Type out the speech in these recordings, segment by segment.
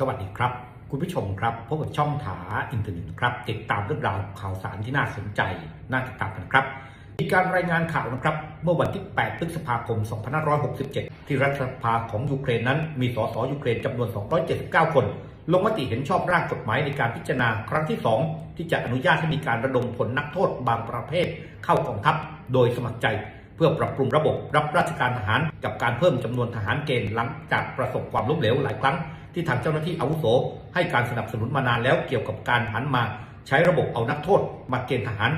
สวัสดีครับ คุณผู้ชมครับพบกับช่องถาอินเทอร์เน็ตครับ ติดตามเรื่องราวข่าวสารที่น่าสนใจ น่าติดตามกันครับ มีการรายงานข่าวนะครับ เมื่อวันที่ 8 พฤษภาคม 2567 ที่รัฐสภาของยูเครนนั้น มีสสยูเครนจำนวน 279 คน ลงมติเห็นชอบร่างกฎหมายในการพิจารณาครั้งที่ 2 ที่จะอนุญาตให้มีการระดมผลนักโทษบางประเภท เข้ากองทัพโดยสมัครใจเพื่อปรับปรุงระบบรับราชการทหาร กับการเพิ่มจำนวนทหารเกณฑ์หลังจากประสบความล้มเหลวหลายครั้ง ที่ทางเจ้าหน้าที่อาวุโส ให้การสนับสนุนมานานแล้วเกี่ยวกับการหันมา ใช้ระบบเอานักโทษมาเกณฑ์ทหาร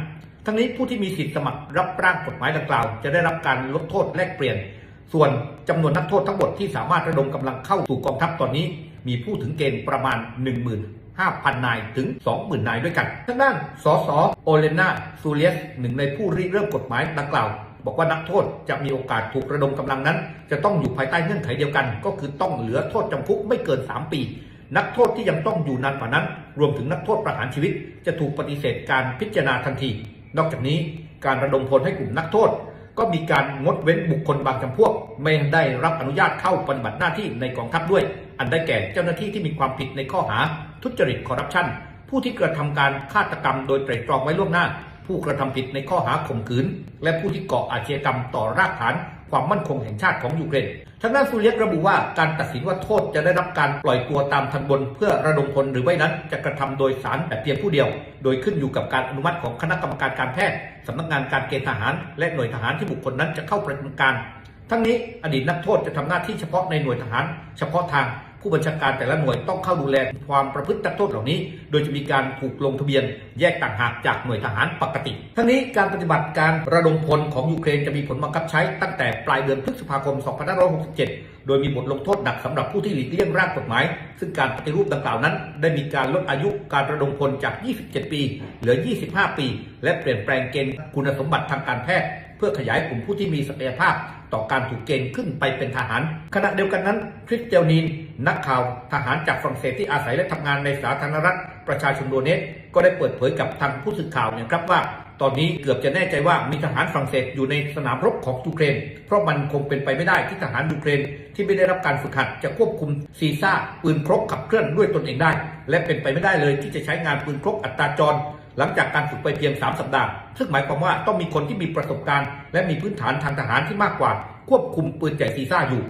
ทั้งนี้ผู้ที่มีสิทธิสมัครรับร่างกฎหมายดังกล่าว จะได้รับการลดโทษแลกเปลี่ยน ส่วนจำนวนนักโทษทั้งหมดที่สามารถระดมกำลังเข้าสู่กองทัพตอนนี้ มีผู้ถึงเกณฑ์ประมาณ15,000 นาย ถึง 20,000 นายด้วยกันทางด้านสสโอเลนาซูเลียสหนึ่งในผู้ริเริ่มกฎหมายดังกล่าว บอกว่านักโทษจะมีโอกาสถูกระดมกำลังนั้น จะต้องอยู่ภายใต้เงื่อนไขเดียวกัน ก็คือต้องเหลือโทษจำคุกไม่เกิน 3 ปี นักโทษที่ยังต้องอยู่นานกว่านั้น รวมถึงนักโทษประหารชีวิต จะถูกปฏิเสธการพิจารณาทันที นอกจากนี้การระดมพลให้กลุ่มนักโทษ ก็มีการงดเว้นบุคคลบางจำพวก ไม่ได้รับอนุญาตเข้าปฏิบัติหน้าที่ในกองทัพด้วย อันได้แก่เจ้าหน้าที่ที่มีความผิดในข้อหา ทุจริตคอร์รัปชันผู้ที่กระทำการฆาตกรรมโดยไตร่ตรองไว้ล่วงหน้า ผู้กระทำผิดในข้อหาข่มขืน และผู้ที่ก่ออาชญากรรมต่อรากฐานความมั่นคงแห่งชาติของยูเครนทางด้านซูเลียกระบุว่าการตัดสินว่าโทษจะได้รับการปล่อยตัวตามทันบน เพื่อระดมพลหรือไม่นั้น จะกระทำโดยสารแต่เพียงผู้เดียว โดยขึ้นอยู่กับการอนุมัติของคณะกรรมการการแพทย์สำนักงานการเกณฑ์ทหาร และหน่วยทหารที่บุคคลนั้นจะเข้าประจำการ ทั้งนี้อดีตนักโทษจะทำหน้าที่เฉพาะในหน่วยทหาร เฉพาะทาง ผู้บัญชาการแต่ละหน่วยต้องเข้าดูแลความประพฤตินักโทษเหล่านี้ โดยจะมีการถูกลงทะเบียนแยกต่างหากจากหน่วยทหารปกติ ทั้งนี้การปฏิบัติการระดมพลของยูเครนจะมีผลบังคับใช้ตั้งแต่ปลายเดือนพฤษภาคม 2567 โดยมีบทลงโทษหนักสำหรับผู้ที่หลีกเลี่ยงร่างกฎหมาย ซึ่งการปฏิรูปดังกล่าวนั้น ได้มีการลดอายุการระดมพลจาก 27 ปี เหลือ 25 ปี และเปลี่ยนแปลงเกณฑ์คุณสมบัติทางการแพทย์เพื่อขยายกลุ่มผู้ที่มีศักยภาพต่อการถูกเกณฑ์ขึ้นไปเป็นทหาร ขณะเดียวกันนั้น คริสเตียนีนนักข่าวทหารจากฝรั่งเศสที่อาศัยและทำงานในสาธารณรัฐประชาชนโดเนตก็ได้เปิดเผยกับทางผู้สื่อข่าวนี่ยครับว่า ตอนนี้เกือบจะแน่ใจว่ามีทหารฝรั่งเศสอยู่ในสนามรบของยูเครน เพราะมันคงเป็นไปไม่ได้ที่ทหารยูเครน ที่ไม่ได้รับการฝึกหัดจะควบคุมซีซ่าปืนครกขับเคลื่อนด้วยตนเองได้ และเป็นไปไม่ได้เลยที่จะใช้งานปืนครกอัตราจรหลังจากการฝึกไปเพียง 3 สัปดาห์ ซึ่งหมายความว่าต้องมีคนที่มีประสบการณ์ และมีพื้นฐานทางทหารที่มากกว่า ควบคุมปืนใหญ่ซีซ่าอยู่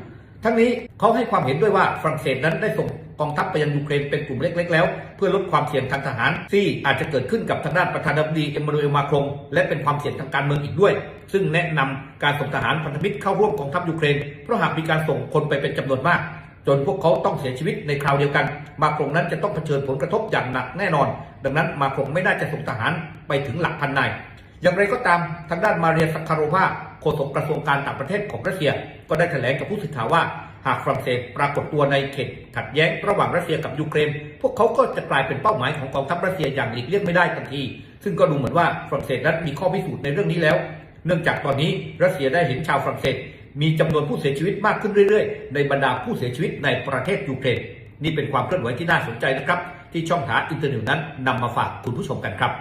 ทั้งนี้เขาให้ความเห็นด้วยว่าฝรั่งเศสนั้นได้ส่งกองทัพไปยังยูเครนเป็นกลุ่มเล็ก ๆ แล้ว เพื่อลดความเสี่ยงทางทหาร ที่อาจจะเกิดขึ้นกับทางด้านประธานาธิบดีเอ็มมานูเอลมาครงและเป็นความเสี่ยงทางการเมืองอีกด้วย ซึ่งแนะนำการส่งทหารพันธมิตรเข้าร่วมกองทัพยูเครนเพราะหากมีการส่งคนไปเป็นจำนวนมาก จนพวกเขาต้องเสียชีวิตในคราวเดียวกัน มาครงนั้นจะต้องเผชิญผลกระทบอย่างหนักแน่นอน ดังนั้นมาครงไม่น่าจะส่งทหารไปถึงหลักพันนายอย่างไรก็ตามทางด้านมาเรียสักคารโรวาโฆษกกระทรวงการต่างประเทศของรัสเซีย ก็ได้แถลงกับผู้สื่อข่าวว่า หากฝรั่งเศสปรากฏตัวในเขตขัดแย้งระหว่างรัสเซียกับยูเครน พวกเขาก็จะกลายเป็นเป้าหมายของกองทัพรัสเซียอย่างหลีกเลี่ยงไม่ได้ทันที ซึ่งก็ดูเหมือนว่าฝรั่งเศสนั้นมีข้อพิสูจน์ในเรื่องนี้แล้ว เนื่องจากตอนนี้รัสเซียได้เห็นชาวฝรั่งเศส มีจำนวนผู้เสียชีวิตมากขึ้นเรื่อยๆ ในบรรดาผู้เสียชีวิตในประเทศยูเครน นี่เป็นความเคลื่อนไหวที่น่าสนใจนะครับ ที่ช่องหาอินเทอร์เน็ตนั้นนำมาฝากคุณผู้ชมกันครับ